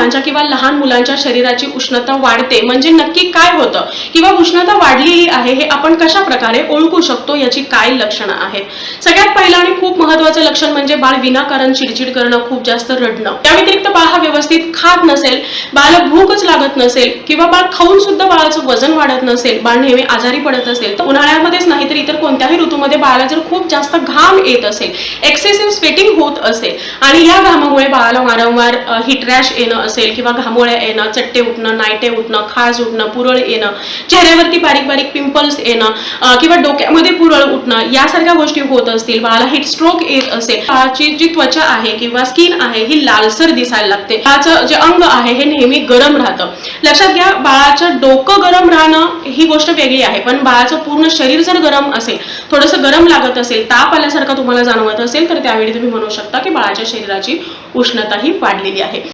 मुलांच्या किंवा लहान मुलांच्या शरीराची उष्णता वाढते. म्हणजे नक्की काय होतं? किंवा उष्णता वाढलेली आहे हे आपण कशा प्रकारे ओळखू शकतो याची काय लक्षणं आहेत? सगळ्यात पहिलं आणि खूप महत्वाचं लक्षण म्हणजे बाळ विनाकारण चिडचिड करणं खूप जास्त रडणं. त्या व्यतिरिक्त बाळ हा व्यवस्थित खात नसेल बाळाला भूकच लागत नसेल किंवा बाळ खाऊन सुद्धा बाळाचं वजन वाढत नसेल बाळ नेहमी आजारी पडत असेल तर उन्हाळ्यामध्येच नाही तर इतर कोणत्याही ऋतूमध्ये बाळाला जर खूप जास्त घाम येत असेल एक्सेसिव्ह स्वेटिंग होत असेल आणि या घामामुळे बाळाला वारंवार हिट रॅश येणं असेल किंवा घामोळ्या येणं चट्टे उठणं नायटे उठणं खाज उठणं पुरळ येणं चेहऱ्यावरती बारीक बारीक पिंपल्स येणं किंवा डोक्यामध्ये पुरळ उठणं यासारख्या गोष्टी होत असतील बाळाला हिट स्ट्रोक येत असेल बाळाची जी त्वचा आहे किंवा स्किन आहे ही लालसर दिसायला लागते. बाळाचं जे अंग आहे हे नेहमी गरम राहतं. लक्षात घ्या बाळाचं डोकं गरम राहणं ही गोष्ट वेगळी आहे पण बाळाचं पूर्ण शरीर जर गरम असेल थोडंसं गरम लागत असेल ताप आल्यासारखं तुम्हाला जाणवत असेल तर त्यावेळी तुम्ही म्हणू शकता की बाळाच्या शरीराची उष्णता ही वाढलेली आहे.